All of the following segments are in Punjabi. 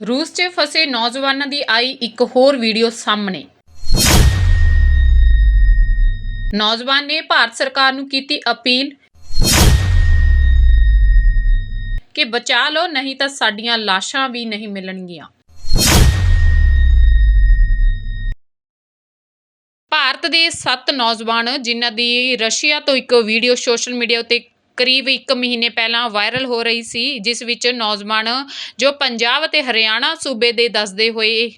ਰੂਸ 'ਚ ਫਸੇ ਨੌਜਵਾਨਾਂ ਦੀ ਆਈ ਇੱਕ ਹੋਰ ਵੀਡੀਓ ਸਾਹਮਣੇ। ਨੌਜਵਾਨ ਨੇ ਭਾਰਤ ਸਰਕਾਰ ਨੂੰ ਕੀਤੀ ਅਪੀਲ ਕਿ ਬਚਾ ਲਓ, ਨਹੀਂ ਤਾਂ ਸਾਡੀਆਂ ਲਾਸ਼ਾਂ ਵੀ ਨਹੀਂ ਮਿਲਣਗੀਆਂ। ਭਾਰਤ ਦੇ 7 ਨੌਜਵਾਨ ਜਿਨ੍ਹਾਂ ਦੀ ਰਸ਼ੀਆ ਤੋਂ ਇੱਕ ਵੀਡੀਓ ਸੋਸ਼ਲ ਮੀਡੀਆ ਉੱਤੇ ਕਰੀਬ 1 ਮਹੀਨੇ ਪਹਿਲਾਂ ਵਾਇਰਲ ਹੋ ਰਹੀ ਸੀ, ਜਿਸ ਵਿੱਚ ਨੌਜਵਾਨ ਜੋ ਪੰਜਾਬ ਅਤੇ ਹਰਿਆਣਾ ਸੂਬੇ ਦੇ ਦੱਸਦੇ ਹੋਏ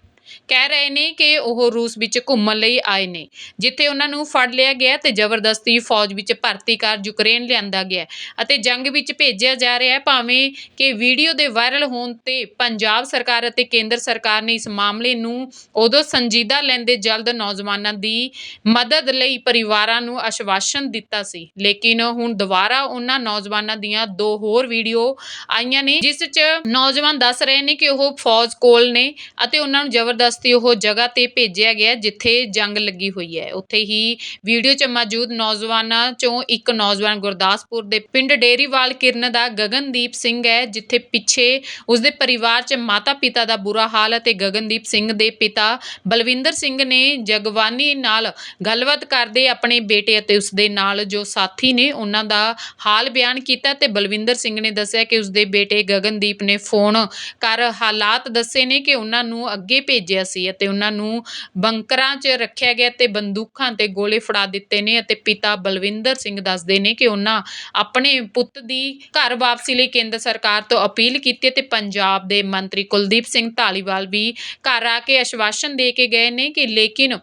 ਕਹਿ ਰਹੇ ਨੇ ਕਿ ਉਹ ਰੂਸ ਵਿੱਚ ਘੁੰਮਣ ਲਈ ਆਏ ਨੇ, ਜਿੱਥੇ ਉਹਨਾਂ ਨੂੰ ਫੜ ਲਿਆ ਗਿਆ ਤੇ ਜ਼ਬਰਦਸਤੀ ਫੌਜ ਵਿੱਚ ਭਰਤੀ ਕਰ ਯੂਕਰੇਨ ਲਿਆਂਦਾ ਗਿਆ ਅਤੇ ਜੰਗ ਵਿੱਚ ਭੇਜਿਆ ਜਾ ਰਿਹਾ ਹੈ, ਭਾਵੇਂ ਕਿ ਵੀਡੀਓ ਦੇ ਵਾਇਰਲ ਹੋਣ ਤੇ ਪੰਜਾਬ ਸਰਕਾਰ ਅਤੇ ਕੇਂਦਰ ਸਰਕਾਰ ਨੇ ਇਸ ਮਾਮਲੇ ਨੂੰ ਉਦੋਂ ਸੰਜੀਦਾ ਲੈਂਦੇ ਜਲਦ ਨੌਜਵਾਨਾਂ ਦੀ ਮਦਦ ਲਈ ਪਰਿਵਾਰਾਂ ਨੂੰ ਆਸ਼ਵਾਸਨ ਦਿੱਤਾ ਸੀ, ਲੇਕਿਨ ਹੁਣ ਦੁਬਾਰਾ ਉਹਨਾਂ ਨੌਜਵਾਨਾਂ ਦੀਆਂ ਦੋ ਹੋਰ ਵੀਡੀਓ ਆਈਆਂ ਨੇ, ਜਿਸ 'ਚ ਨੌਜਵਾਨ ਦੱਸ ਰਹੇ ਨੇ ਕਿ ਉਹ ਫੌਜ ਕੋਲ ਨੇ ਅਤੇ ਉਹਨਾਂ ਨੂੰ ਜਬਰ ਜ਼ਬਰਦਸਤੀ ਉਹ ਜਗ੍ਹਾ ਤੇ ਭੇਜਿਆ ਗਿਆ ਜਿੱਥੇ ਜੰਗ ਲੱਗੀ ਹੋਈ ਹੈ। ਉੱਥੇ ਹੀ ਵੀਡੀਓ 'ਚ ਮੌਜੂਦ ਨੌਜਵਾਨਾਂ 'ਚੋਂ ਇੱਕ ਨੌਜਵਾਨ ਗੁਰਦਾਸਪੁਰ ਦੇ ਪਿੰਡ ਡੇਰੀਵਾਲ ਕਿਰਨ ਦਾ ਗਗਨਦੀਪ ਸਿੰਘ ਹੈ, ਜਿੱਥੇ ਪਿੱਛੇ ਉਸਦੇ ਪਰਿਵਾਰ 'ਚ ਮਾਤਾ-ਪਿਤਾ ਦਾ ਬੁਰਾ ਹਾਲ ਅਤੇ ਗਗਨਦੀਪ ਸਿੰਘ ਦੇ ਪਿਤਾ ਬਲਵਿੰਦਰ ਸਿੰਘ ਨੇ ਜਗਵਾਨੀ ਨਾਲ ਗੱਲਬਾਤ ਕਰਦੇ ਆਪਣੇ ਬੇਟੇ ਅਤੇ ਉਸਦੇ ਨਾਲ ਜੋ ਸਾਥੀ ਨੇ ਉਹਨਾਂ ਦਾ ਹਾਲ ਬਿਆਨ ਕੀਤਾ ਤੇ ਬਲਵਿੰਦਰ ਸਿੰਘ ਨੇ ਦੱਸਿਆ ਕਿ ਉਸਦੇ ਬੇਟੇ ਗਗਨਦੀਪ ਨੇ ਫੋਨ ਕਰ ਹਾਲਾਤ ਦੱਸੇ ਨੇ ਕਿ ਉਹਨਾਂ ਨੂੰ ਅੱਗੇ ਭੇਜ ਭੇਜਿਆ ਸੀ ਅਤੇ ਉਹਨਾਂ ਨੂੰ ਬੰਕਰਾਂ 'ਚ ਰੱਖਿਆ ਗਿਆ ਤੇ ਬੰਦੂਕਾਂ ਤੇ ਗੋਲੇ ਫੜਾ ਦਿੱਤੇ ਨੇ ਅਤੇ ਪਿਤਾ ਬਲਵਿੰਦਰ ਸਿੰਘ ਦੱਸਦੇ ਨੇ ਕਿ ਉਹਨਾਂ ਆਪਣੇ ਪੁੱਤ ਦੀ ਘਰ ਵਾਪਸੀ ਲਈ ਕੇਂਦਰ ਸਰਕਾਰ ਤੋਂ ਅਪੀਲ ਕੀਤੀ ਤੇ ਪੰਜਾਬ ਦੇ ਮੰਤਰੀ ਕੁਲਦੀਪ ਸਿੰਘ ਢਾਲੀਵਾਲ ਵੀ ਘਰ ਆ ਕੇ ਆਸ਼ਵਾਸਨ ਦੇ ਕੇ ਗਏ ਨੇ ਕਿ ਲੇਕਿਨ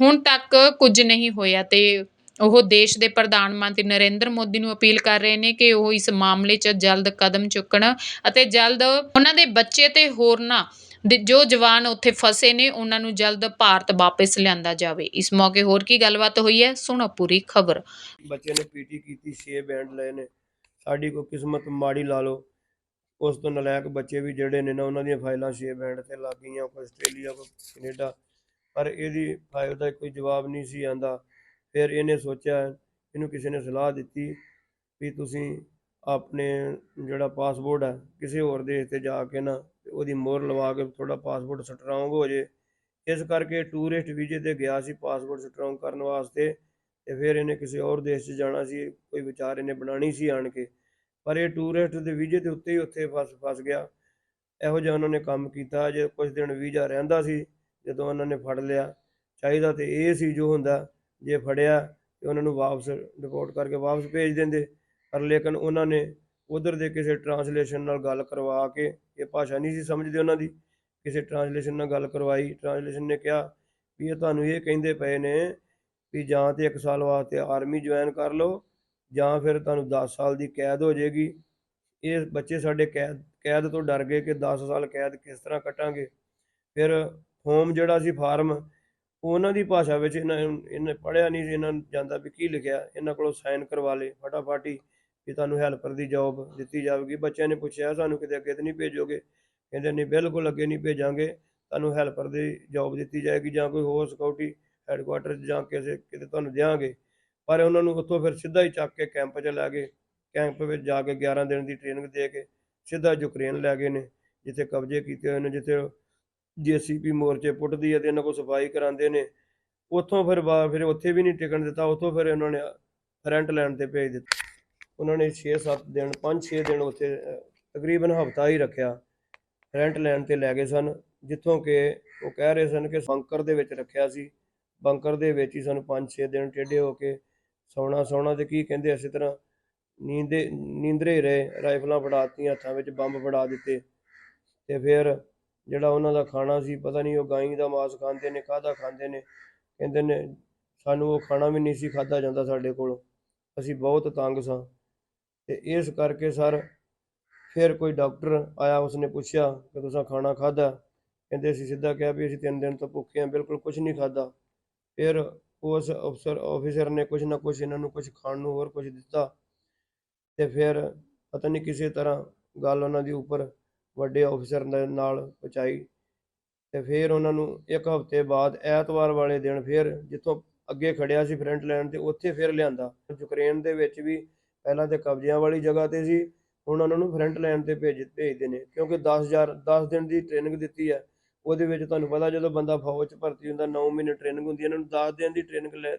ਹੁਣ ਤੱਕ ਕੁਝ ਨਹੀਂ ਹੋਇਆ ਤੇ ਉਹ ਦੇਸ਼ ਦੇ ਪ੍ਰਧਾਨ ਮੰਤਰੀ ਨਰਿੰਦਰ ਮੋਦੀ ਨੂੰ ਅਪੀਲ ਕਰ ਰਹੇ ਨੇ ਕਿ ਉਹ ਇਸ ਮਾਮਲੇ 'ਚ ਜਲਦ ਕਦਮ ਚੁੱਕਣ ਅਤੇ ਜਲਦ ਉਹਨਾਂ ਦੇ ਬੱਚੇ ਤੇ ਹੋਰਨਾਂ ਦੇ ਜੋ ਜਵਾਨ ਉੱਥੇ ਫਸੇ ਨੇ, ਉਹਨਾਂ ਨੂੰ ਜਲਦ ਭਾਰਤ ਵਾਪਸ ਲਿਆਂਦਾ ਜਾਵੇ। ਇਸ ਮੌਕੇ ਹੋਰ ਕੀ ਗੱਲਬਾਤ ਹੋਈ ਹੈ, ਸੁਣੋ ਪੂਰੀ ਖਬਰ। ਬੱਚੇ ਨੇ ਪੀਟੀ ਕੀਤੀ 6 ਬੈਂਡ ਲਏ ਨੇ। ਸਾਡੀ ਕੋਈ ਕਿਸਮਤ ਮਾੜੀ ਲਾ ਲਓ। ਉਸ ਤੋਂ ਨਲਾਇਕ ਬੱਚੇ ਵੀ ਜਿਹੜੇ ਨੇ ਨਾ, ਉਹਨਾਂ ਦੀਆਂ ਫਾਈਲਾਂ 6 ਬੈਂਡ ਤੇ ਲੱਗ ਗਈਆਂ, ਕੋਈ ਆਸਟ੍ਰੇਲੀਆ, ਕੋਈ ਕੈਨੇਡਾ। ਪਰ ਇਹਦੀ ਫਾਈਲ ਦਾ ਕੋਈ ਜਵਾਬ ਨਹੀਂ ਸੀ ਆਂਦਾ ਫਿਰ ਇਹਨੇ ਸੋਚਿਆ, ਇਹਨੂੰ ਕਿਸੇ ਨੇ ਸਲਾਹ ਦਿੱਤੀ ਵੀ ਤੁਸੀਂ ਆਪਣੇ ਜਿਹੜਾ ਪਾਸਪੋਰਟ ਹੈ ਕਿਸੇ ਹੋਰ ਦੇਸ਼ ਤੇ ਜਾ ਕੇ ਨਾ ਉਹਦੀ ਮੋਹਰ ਲਵਾ ਕੇ ਤੁਹਾਡਾ ਪਾਸਪੋਰਟ ਸਟਰੋਂਗ ਹੋ ਜੇ। ਇਸ ਕਰਕੇ ਟੂਰਿਸਟ ਵੀਜ਼ੇ ਤੇ ਗਿਆ ਸੀ ਪਾਸਪੋਰਟ ਸਟਰੋਂਗ ਕਰਨ ਵਾਸਤੇ, ਤੇ ਫਿਰ ਇਹਨੇ ਕਿਸੇ ਹੋਰ ਦੇਸ਼ 'ਚ ਜਾਣਾ ਸੀ, ਕੋਈ ਵਿਚਾਰ ਇਹਨੇ ਬਣਾਣੀ ਸੀ ਆਣ ਕੇ। ਪਰ ਇਹ ਟੂਰਿਸਟ ਦੇ ਵੀਜ਼ੇ ਦੇ ਉੱਤੇ ਹੀ ਉੱਥੇ ਫਸ ਫਸ ਗਿਆ। ਇਹੋ ਜਿਹਾ ਉਹਨਾਂ ਨੇ ਕੰਮ ਕੀਤਾ, ਜੇ ਕੁਝ ਦਿਨ ਵੀਜ਼ਾ ਰਹਿੰਦਾ ਸੀ, ਜਦੋਂ ਉਹਨਾਂ ਨੇ ਫੜ ਲਿਆ। ਚਾਹੀਦਾ ਤੇ ਇਹ ਸੀ ਜੋ ਹੁੰਦਾ, ਜੇ ਫੜਿਆ ਤੇ ਉਹਨਾਂ ਨੂੰ ਵਾਪਸ ਰਿਪੋਰਟ ਕਰਕੇ ਵਾਪਸ ਭੇਜ ਦਿੰਦੇ। ਪਰ ਲੇਕਿਨ ਉਹਨਾਂ ਨੇ ਉਧਰ ਦੇ ਕਿਸੇ ਟਰਾਂਸਲੇਸ਼ਨ ਨਾਲ ਗੱਲ ਕਰਵਾ ਕੇ, ਇਹ ਭਾਸ਼ਾ ਨਹੀਂ ਸੀ ਸਮਝਦੇ ਉਹਨਾਂ ਦੀ, ਕਿਸੇ ਟਰਾਂਸਲੇਸ਼ਨ ਨਾਲ ਗੱਲ ਕਰਵਾਈ। ਟਰਾਂਸਲੇਸ਼ਨ ਨੇ ਕਿਹਾ ਵੀ ਇਹ ਤੁਹਾਨੂੰ ਇਹ ਕਹਿੰਦੇ ਪਏ ਨੇ ਵੀ ਜਾਂ ਤੇ 1 ਸਾਲ ਵਾਸਤੇ ਆਰਮੀ ਜੁਆਇਨ ਕਰ ਲਓ, ਜਾਂ ਫਿਰ ਤੁਹਾਨੂੰ 10 ਸਾਲ ਦੀ ਕੈਦ ਹੋ ਜਾਏਗੀ। ਇਹ ਬੱਚੇ ਸਾਡੇ ਕੈਦ ਕੈਦ ਤੋਂ ਡਰ ਗਏ ਕਿ 10 ਸਾਲ ਕੈਦ ਕਿਸ ਤਰ੍ਹਾਂ ਕੱਟਾਂਗੇ। ਫਿਰ ਫੋਮ ਜਿਹੜਾ ਸੀ ਫਾਰਮ ਉਹਨਾਂ ਦੀ ਭਾਸ਼ਾ ਵਿੱਚ ਇਹਨਾਂ ਇਹਨੇ ਪੜ੍ਹਿਆ ਨਹੀਂ ਸੀ, ਇਹਨਾਂ ਨੂੰ ਜਾਂਦਾ ਵੀ ਕੀ ਲਿਖਿਆ, ਇਹਨਾਂ ਕੋਲੋਂ ਸਾਈਨ ਕਰਵਾ ਲਏ ਫਟਾਫਟ ਹੀ ਵੀ ਤੁਹਾਨੂੰ ਹੈਲਪਰ ਦੀ ਜੌਬ ਦਿੱਤੀ ਜਾਵੇਗੀ। ਬੱਚਿਆਂ ਨੇ ਪੁੱਛਿਆ, ਸਾਨੂੰ ਕਿਤੇ ਅੱਗੇ ਤਾਂ ਨਹੀਂ ਭੇਜੋਗੇ? ਕਹਿੰਦੇ, ਨਹੀਂ, ਬਿਲਕੁਲ ਅੱਗੇ ਨਹੀਂ ਭੇਜਾਂਗੇ। ਤੁਹਾਨੂੰ ਹੈਲਪਰ ਦੀ ਜੌਬ ਦਿੱਤੀ ਜਾਏਗੀ ਜਾਂ ਕੋਈ ਹੋਰ ਸਿਕਿਉਰਿਟੀ ਹੈੱਡਕੁਆਟਰ 'ਚ ਜਾਂ ਕਿਸੇ, ਕਿਤੇ ਤੁਹਾਨੂੰ ਦਿਆਂਗੇ। ਪਰ ਉਹਨਾਂ ਨੂੰ ਉੱਥੋਂ ਫਿਰ ਸਿੱਧਾ ਹੀ ਚੱਕ ਕੇ ਕੈਂਪ 'ਚ ਲੈ ਗਏ। ਕੈਂਪ ਵਿੱਚ ਜਾ ਕੇ 11 ਦਿਨ ਦੀ ਟ੍ਰੇਨਿੰਗ ਦੇ ਕੇ ਸਿੱਧਾ ਯੂਕਰੇਨ ਲੈ ਗਏ ਨੇ, ਜਿੱਥੇ ਕਬਜ਼ੇ ਕੀਤੇ ਹੋਏ ਨੇ, ਜਿੱਥੇ ਜੀਸੀਪੀ ਮੋਰਚੇ ਪੁੱਟਦੀ ਹੈ ਤੇ ਇਹਨਾਂ ਕੋਲ ਸਫ਼ਾਈ ਕਰਾਉਂਦੇ ਨੇ। ਉੱਥੋਂ ਫਿਰ ਬਾ- ਫਿਰ ਉੱਥੇ ਵੀ ਨਹੀਂ ਟਿਕਣ ਦਿੱਤਾ, ਉੱਥੋਂ ਫਿਰ ਉਹਨਾਂ ਨੇ ਰੈਂਟ ਲੈਣ ਤੇ ਭੇਜ ਦਿੱਤਾ। ਉਹਨਾਂ ਨੇ 6-7 ਦਿਨ 5-6 ਦਿਨ ਉੱਥੇ ਤਕਰੀਬਨ ਹਫਤਾ ਹੀ ਰੱਖਿਆ ਰੈਂਟ ਲੈਣ ਤੇ ਲੈ ਗਏ ਸਨ, ਜਿੱਥੋਂ ਕਿ ਉਹ ਕਹਿ ਰਹੇ ਸਨ ਕਿ ਬੰਕਰ ਦੇ ਵਿੱਚ ਰੱਖਿਆ ਸੀ। ਬੰਕਰ ਦੇ ਵਿੱਚ ਹੀ ਸਾਨੂੰ 5-6 ਦਿਨ ਟੇਢੇ ਹੋ ਕੇ ਸੌਣਾ ਸੌਣਾ ਤੇ ਕੀ ਕਹਿੰਦੇ ਇਸੇ ਤਰ੍ਹਾਂ ਨੀਂਦੇ, ਨੀਂਦਰੇ ਰਹੇ, ਰਾਈਫਲਾਂ ਫੜਾ ਦਿੱਤੀਆਂ, ਹੱਥਾਂ ਵਿੱਚ ਬੰਬ ਫੜਾ ਦਿੱਤੇ ਤੇ ਫਿਰ ਜਿਹੜਾ ਉਹਨਾਂ ਦਾ ਖਾਣਾ ਸੀ, ਪਤਾ ਨਹੀਂ ਉਹ ਗਾਈ ਦਾ ਮਾਸ ਖਾਂਦੇ ਨੇ, ਕਾਹਦਾ ਖਾਂਦੇ ਨੇ, ਕਹਿੰਦੇ ਨੇ ਸਾਨੂੰ ਉਹ ਖਾਣਾ ਵੀ ਨਹੀਂ ਸੀ ਖਾਦਾ ਜਾਂਦਾ ਸਾਡੇ ਕੋਲ। ਅਸੀਂ ਬਹੁਤ ਤੰਗ ਸਾਂ। ਤੇ ਇਸ ਕਰਕੇ ਸਰ ਫਿਰ ਕੋਈ ਡਾਕਟਰ ਆਇਆ, ਉਸਨੇ ਪੁੱਛਿਆ ਕਿ ਤੁਸੀਂ ਖਾਣਾ ਖਾਦਾ ਕਹਿੰਦੇ ਅਸੀਂ ਸਿੱਧਾ ਕਿਹਾ ਵੀ ਅਸੀਂ ਤਿੰਨ ਦਿਨ ਤੋਂ ਭੁੱਖੇ ਹਾਂ, ਬਿਲਕੁਲ ਕੁਝ ਨਹੀਂ ਖਾਦਾ ਫਿਰ ਉਸ ਅਫਸਰ ਆਫੀਸਰ ਨੇ ਕੁਝ ਨਾ ਕੁਝ ਇਹਨਾਂ ਨੂੰ ਕੁਝ ਖਾਣ ਨੂੰ ਹੋਰ ਕੁਝ ਦਿੱਤਾ ਤੇ ਫਿਰ ਪਤਾ ਨਹੀਂ ਕਿਸੇ ਤਰ੍ਹਾਂ ਗੱਲ ਉਹਨਾਂ ਦੀ ਉੱਪਰ ਵੱਡੇ ਆਫੀਸਰ ਦੇ ਨਾਲ ਪਹੁੰਚਾਈ ਤੇ ਫਿਰ ਉਹਨਾਂ ਨੂੰ ਇੱਕ ਹਫ਼ਤੇ ਬਾਅਦ ਐਤਵਾਰ ਵਾਲੇ ਦਿਨ ਫਿਰ ਜਿੱਥੋਂ ਅੱਗੇ ਖੜਿਆ ਸੀ ਫਰੰਟ ਲਾਈਨ ਤੇ, ਉੱਥੇ ਫਿਰ ਲਿਆਂਦਾ। ਯੂਕਰੇਨ ਦੇ ਵਿੱਚ ਵੀ ਪਹਿਲਾਂ ਤੇ ਕਬਜ਼ਿਆਂ ਵਾਲੀ ਜਗ੍ਹਾ ਤੇ ਸੀ, ਹੁਣ ਉਹਨਾਂ ਨੂੰ ਫਰੰਟ ਲਾਈਨ ਤੇ ਭੇਜ, ਭੇਜਦੇ ਨੇ, ਕਿਉਂਕਿ 10000 10 ਦਿਨ ਦੀ ਟ੍ਰੇਨਿੰਗ ਦਿੱਤੀ ਹੈ, ਉਹਦੇ ਵਿੱਚ ਤੁਹਾਨੂੰ ਪਤਾ ਜਦੋਂ ਬੰਦਾ ਫੌਜ 'ਚ ਭਰਤੀ ਹੁੰਦਾ 9 ਮਹੀਨੇ ਟ੍ਰੇਨਿੰਗ ਹੁੰਦੀ ਹੈ, ਇਹਨਾਂ ਨੂੰ 10 ਦਿਨ ਦੀ ਟ੍ਰੇਨਿੰਗ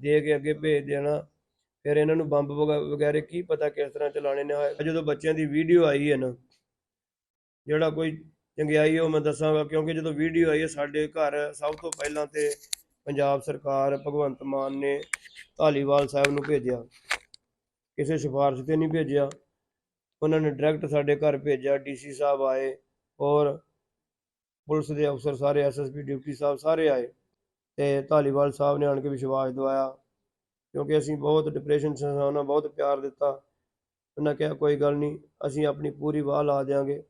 ਦੇ ਕੇ ਅੱਗੇ ਭੇਜ ਦੇਣਾ, ਫਿਰ ਇਹਨਾਂ ਨੂੰ ਬੰਬ ਵਗਾ- ਵਗੈਰੇ ਕੀ ਪਤਾ ਕਿਸ ਤਰ੍ਹਾਂ ਚਲਾਣੇ ਨੇ ਜਦੋਂ ਬੱਚਿਆਂ ਦੀ ਵੀਡੀਓ ਆਈ ਹੈ ਨਾ, ਜਿਹੜਾ ਕੋਈ ਚੰਗਿਆਈ ਉਹ ਮੈਂ ਦੱਸਾਂਗਾ, ਕਿਉਂਕਿ ਜਦੋਂ ਵੀਡੀਓ ਆਈ ਹੈ, ਸਾਡੇ ਘਰ ਸਭ ਤੋਂ ਪਹਿਲਾਂ ਤੇ ਪੰਜਾਬ ਸਰਕਾਰ ਭਗਵੰਤ ਮਾਨ ਨੇ ਧਾਲੀਵਾਲ ਸਾਹਿਬ ਨੂੰ ਭੇਜਿਆ। ਕਿਸੇ ਸਿਫਾਰਿਸ਼ ਤੇ ਨਹੀਂ ਭੇਜਿਆ। ਉਹਨਾਂ ਨੇ ਡਾਇਰੈਕਟ ਸਾਡੇ ਘਰ ਭੇਜਿਆ ਡੀਸੀ ਸਾਹਿਬ ਆਏ ਔਰ ਪੁਲਿਸ ਦੇ ਅਫਸਰ ਸਾਰੇ ਐਸਐਸਪੀ ਡਿਊਟੀ ਸਾਹਿਬ ਸਾਰੇ ਆਏ ਤੇ ਧਾਲੀਵਾਲ ਸਾਹਿਬ ਨੇ ਆਣ ਕੇ ਵਿਸ਼ਵਾਸ ਦਿਵਾਇਆ ਕਿਉਂਕਿ ਅਸੀਂ ਬਹੁਤ ਡਿਪਰੈਸ਼ਨ 'ਚ ਉਹਨਾਂ ਬਹੁਤ ਪਿਆਰ ਦਿੱਤਾ। ਉਹਨਾਂ ਕਿਹਾ, ਕੋਈ ਗੱਲ ਨਹੀਂ, ਅਸੀਂ ਆਪਣੀ ਪੂਰੀ ਵਾਹ ਲਾ ਦਿਆਂਗੇ।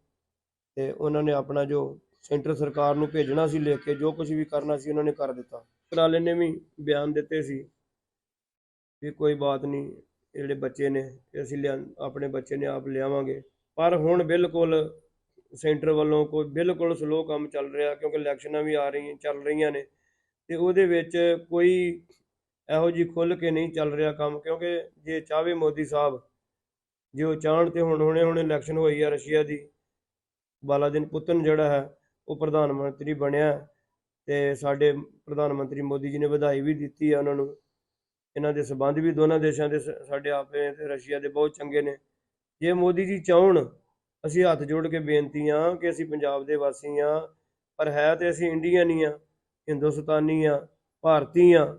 ਤੇ ਉਹਨਾਂ ਨੇ ਆਪਣਾ ਜੋ ਸੈਂਟਰ ਸਰਕਾਰ ਨੂੰ ਭੇਜਣਾ ਸੀ ਲਿਖ ਕੇ, ਜੋ ਕੁਝ ਵੀ ਕਰਨਾ ਸੀ ਉਹਨਾਂ ਨੇ ਕਰ ਦਿੱਤਾ। ਟਰਾਲੇ ਨੇ ਵੀ ਬਿਆਨ ਦਿੱਤੇ ਸੀ ਵੀ ਕੋਈ ਬਾਤ ਨਹੀਂ ਜਿਹੜੇ ਬੱਚੇ ਨੇ, ਇਹ ਅਸੀਂ ਲਿਆ, ਆਪਣੇ ਬੱਚੇ ਨੇ ਆਪ ਲਿਆਵਾਂਗੇ। ਪਰ ਹੁਣ ਬਿਲਕੁਲ ਸੈਂਟਰ ਵੱਲੋਂ ਕੋਈ ਬਿਲਕੁਲ ਸਲੋ ਕੰਮ ਚੱਲ ਰਿਹਾ, ਕਿਉਂਕਿ ਇਲੈਕਸ਼ਨਾਂ ਵੀ ਆ ਰਹੀਆਂ, ਚੱਲ ਰਹੀਆਂ ਨੇ। ਤੇ ਉਹਦੇ ਵਿੱਚ ਕੋਈ ਇਹੋ ਜੀ ਖੁੱਲ ਕੇ ਨਹੀਂ ਚੱਲ ਰਿਹਾ ਕੰਮ, ਕਿਉਂਕਿ ਜੇ ਚਾਹਵੇ ਮੋਦੀ ਸਾਹਿਬ, ਜੇ ਉਹ ਚਾਹਣ ਤੇ ਹੁਣ ਹੁਣੇ ਹੁਣੇ ਇਲੈਕਸ਼ਨ ਹੋਈ ਆ ਰਸ਼ੀਆ ਦੀ ਬਾਲਾਦਿਨ ਪੁਤਨ ਜਿਹੜਾ ਹੈ, ਉਹ ਪ੍ਰਧਾਨ ਮੰਤਰੀ ਬਣਿਆ। ਤੇ ਸਾਡੇ ਪ੍ਰਧਾਨ ਮੰਤਰੀ ਮੋਦੀ ਜੀ ਨੇ ਵਧਾਈ ਵੀ ਦਿੱਤੀ ਆ ਉਹਨਾਂ ਨੂੰ। ਇਹਨਾਂ ਦੇ ਸਬੰਧ ਵੀ ਦੋਨਾਂ ਦੇਸ਼ਾਂ ਦੇ ਸ- ਸਾਡੇ ਆਪੇ ਤੇ ਰਸ਼ੀਆ ਦੇ ਬਹੁਤ ਚੰਗੇ ਨੇ। ਜੇ ਮੋਦੀ ਜੀ ਚਾਹਣ, ਅਸੀਂ ਹੱਥ ਜੋੜ ਕੇ ਬੇਨਤੀ ਆ ਕਿ ਅਸੀਂ ਪੰਜਾਬ ਦੇ ਵਾਸੀ ਆ ਪਰ ਹੈ ਤੇ ਅਸੀਂ ਇੰਡੀਅਨ ਹੀ ਆ ਹਿੰਦੁਸਤਾਨੀ ਆ ਭਾਰਤੀ ਆ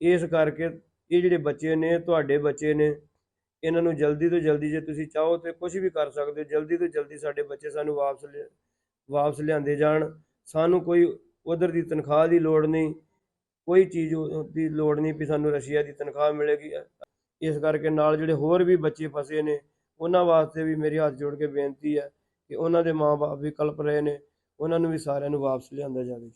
ਇਸ ਕਰਕੇ ਇਹ ਜਿਹੜੇ ਬੱਚੇ ਨੇ, ਤੁਹਾਡੇ ਬੱਚੇ ਨੇ, ਇਹਨਾਂ ਨੂੰ ਜਲਦੀ ਤੋਂ ਜਲਦੀ ਜੇ ਤੁਸੀਂ ਚਾਹੋ ਤੇ ਕੁਝ ਵੀ ਕਰ ਸਕਦੇ ਹੋ, ਜਲਦੀ ਤੋਂ ਜਲਦੀ ਸਾਡੇ ਬੱਚੇ ਸਾਨੂੰ ਵਾਪਸ ਲਿਆ- ਵਾਪਸ ਲਿਆਂਦੇ ਜਾਣ। ਸਾਨੂੰ ਕੋਈ ਉਧਰ ਦੀ ਤਨਖਾਹ ਦੀ ਲੋੜ ਨਹੀਂ ਕੋਈ ਚੀਜ਼ ਦੀ ਲੋੜ ਨਹੀਂ ਵੀ ਸਾਨੂੰ ਰਸ਼ੀਆ ਦੀ ਤਨਖਾਹ ਮਿਲੇਗੀ। ਇਸ ਕਰਕੇ ਨਾਲ ਜਿਹੜੇ ਹੋਰ ਵੀ ਬੱਚੇ ਫਸੇ ਨੇ, ਉਹਨਾਂ ਵਾਸਤੇ ਵੀ ਮੇਰੀ ਹੱਥ ਜੋੜ ਕੇ ਬੇਨਤੀ ਹੈ ਕਿ ਉਹਨਾਂ ਦੇ ਮਾਪੇ ਵੀ ਕਲਪ ਰਹੇ ਨੇ, ਉਹਨਾਂ ਨੂੰ ਵੀ ਸਾਰਿਆਂ ਨੂੰ ਵਾਪਸ ਲਿਆਂਦਾ ਜਾਵੇ ਜੀ।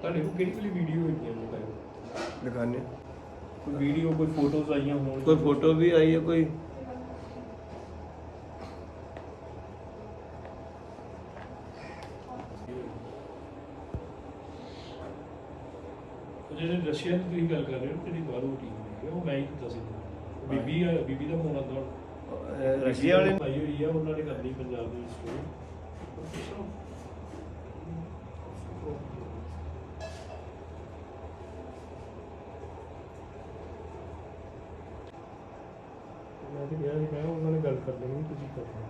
ਤੁਹਾਡੇ ਕੋਲ ਕਿਹੜੀ ਕਿਹੜੀ ਵੀਡੀਓ ਹੈਗੀਆਂ ਨੇ ਭਾਈ ਦਿਖਾਣੇ ਕੋਈ ਵੀਡੀਓ ਕੋਈ ਫੋਟੋਜ਼ ਆਈਆਂ ਹੋਣ? ਕੋਈ ਫੋਟੋ ਵੀ ਆਈ ਹੈ ਕੋਈ? ਜਿਹੜੇ ਰਸ਼ੀਆ ਦੀ ਤੁਸੀਂ ਗੱਲ ਕਰ ਰਹੇ ਹੋ ਜਿਹੜੀ ਬਾਹਰੋਂ ਟੀਮ ਹੈ? ਉਹ ਮੈਂ ਹੀ ਕੀਤਾ ਸੀ। ਬੀਬੀ ਆ ਬੀਬੀ ਦਾ ਫੋਨ ਆਉਂਦਾ ਰਸ਼ੀਆ ਵਾਲੇ ਆਈ ਹੋਈ ਆ ਉਹਨਾਂ ਨੇ ਕਰਨੀ ਪੰਜਾਬ ਦੀ ਸਟੋਰੀ ਤੇ ਕਿਹਾ ਸੀ ਮੈਂ ਕਿਹਾ ਉਹਨਾਂ ਨੇ ਗੱਲ ਕਰ ਲੈਣੀ ਤੁਸੀਂ ਕਰ ਲਓ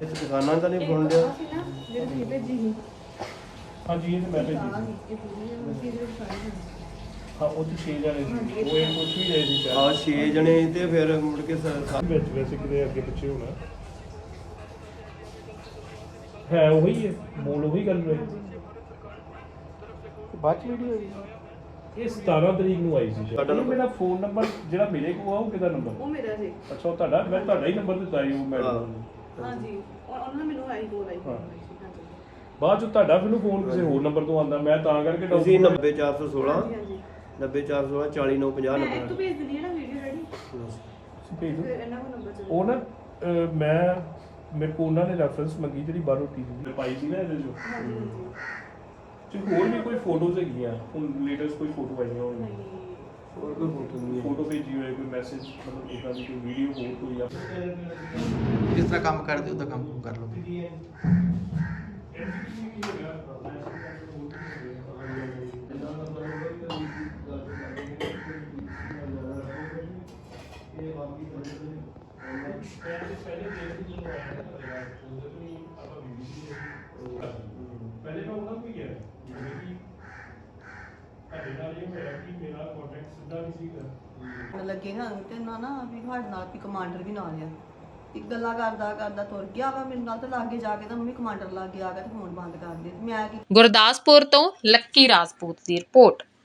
ਇਹ ਦੁਕਾਨਾਂ ਤਾਂ ਨਹੀਂ ਫੋਨ ਲਿਆ ਹਾਂਜੀ ਇਹ ਤੇ ਮੈਂ ਭੇਜੀ ਸੀ। ਹਾਂ ਉਹ ਤੇ 6 ਜਣੇ ਸੀ। ਉਹ ਇਹ ਕੁਝ ਵੀ ਰਹੇ ਸੀ ਆ 6 ਜਣੇ ਤੇ ਫਿਰ ਮੁੜ ਕੇ ਸ- ਵਿੱਚ ਵੈਸੇ ਕਿਤੇ ਅੱਗੇ ਪਿੱਛੇ ਹੋਣਾ। ਹੈ ਉਹੀ ਹੈ ਮੂਲ ਉਹੀ ਗੱਲ ਰਹੀ ਬਾਅਦ ਚ ਵੀਡੀਓ ਹੋਈ ਇਹ 17 ਤਰੀਕ ਨੂੰ ਆਈ ਸੀ ਤੁਹਾਡਾ ਸ਼ਾਇਦ ਇਹ number? ਮੇਰਾ ਫੋਨ ਨੰਬਰ ਜਿਹੜਾ ਮੇਰੇ ਕੋਲ ਆ ਉਹ ਕਿਹਦਾ ਨੰਬਰ ਉਹ ਮੇਰਾ ਜੀ। ਅੱਛਾ ਉਹ ਤੁਹਾਡਾ? ਮੈਂ ਤੁਹਾਡਾ ਹੀ ਨੰਬਰ ਦਿੱਤਾ ਸੀ ਉਹ ਮੈਡਮ ਨੂੰ। ਹਾਂਜੀ। ਉਹ- ਉਹਨਾਂ ਨੇ ਮੈਨੂੰ ਆਈ ਕੋਲ ਆਈ ਹਾਂ। ਹਾਂਜੀ ਬਾਅਦ ਚ ਤੁਹਾਡਾ ਮੈਨੂੰ ਫੋਨ ਕਿਸੇ ਹੋਰ ਨੰਬਰ ਤੋਂ ਆਉਂਦਾ। ਮੈਂ ਤਾਂ ਕਰਕੇ ਤੁਸੀਂ document- 90416 ਹਾਂਜੀ ਹਾਂਜੀ। 90416 40950 ਮੈਂ ਇੱਕ ਨੰਬਰ ਭੇਜ ਦਿੰਦੀ ਹੈ ਨਾ ਵੀਡੀਓ ਰੈਡੀ ਤੁਸੀਂ ਭੇਜ ਦਿਓ। ਫਿਰ ਇਹਨਾਂ ਕੋਲ ਨੰਬਰ ਚੱਲ ਉਹ ਨਾ ਅਹ, ਮੈਂ ਮੇਰੇ ਕੋਲ ਉਹਨਾਂ ਨੇ ਰੈਫਰੈਂਸ ਮੰਗੀ ਜਿਹੜੀ ਬਾਹਰੋਂ ਟੀਵੀ ਪਾਈ ਸੀ ਨਾ ਇਹਦੇ ਚੋਂ। ਹਾਂਜੀ ਹਾਂਜੀ। ਤੇ ਹੋਰ ਵੀ ਕੋਈ ਫੋਟੋਜ਼ ਹੈਗੀਆਂ ਹੁਣ ਲੇਟੈਸਟ ਕੋਈ ਫੋਟੋ ਆਈਆਂ ਹੋਣ ਨਹੀਂ ਹੋਰ ਕੋਈ ਫੋਟੋ ਨਹੀਂ ਹੈ ਫੋਟੋ ਭੇਜੀ ਹੋਏ ਕੋਈ ਮੈਸੇਜ ਮਤਲਬ ਇਦਾਂ ਦੀ ਕੋਈ ਵੀਡੀਓ ਹੋਰ ਕੋਈ ਆ ਜਿਸ ਤਰ੍ਹਾਂ ਕੰਮ ਕਰਦੇ ਉਹਦਾ ਕੰਮ ਕਰ ਲਓ ਪਹਿਲੇ ਮੈਂ ਉਹਨਾਂ ਨੂੰ ਹੀ ਗਿਆ ਜਿਵੇਂ ਕਿ ਤੁਹਾਡੇ ਨਾਲ ਇਹ ਹੋਇਆ ਕਿ ਮੇਰਾ ਕੰਟੈਕਟ ਸਿੱਧਾ ਨਹੀਂ ਸੀਗਾ ਲੱਗੇ ਹਾਂ ਤੇ ਨਾ ਨਾ ਵੀ ਸਾਡੇ ਨਾਲ ਵੀ ਕਮਾਂਡਰ ਵੀ ਨਾਲ ਆ। ਇੱਕ ਗੱਲਾਂ ਕਰਦਾ ਕਰਦਾ ਤੁਰ ਗਿਆ ਵਾ ਮੇਰੇ ਨਾਲ ਤੇ ਲਾਗੇ ਜਾ ਕੇ ਤਾਂ ਮੰਮੀ ਕਮਾਂਡਰ ਲਾਗੇ ਆ ਗਿਆ ਤੇ ਫੋਨ ਬੰਦ ਕਰ ਦੇ ਮੈਂ ਕੀ ਗੁਰਦਾਸਪੁਰ ਤੋਂ ਲੱਕੀ ਰਾਜਪੂਤ ਦੀ ਰਿਪੋਰਟ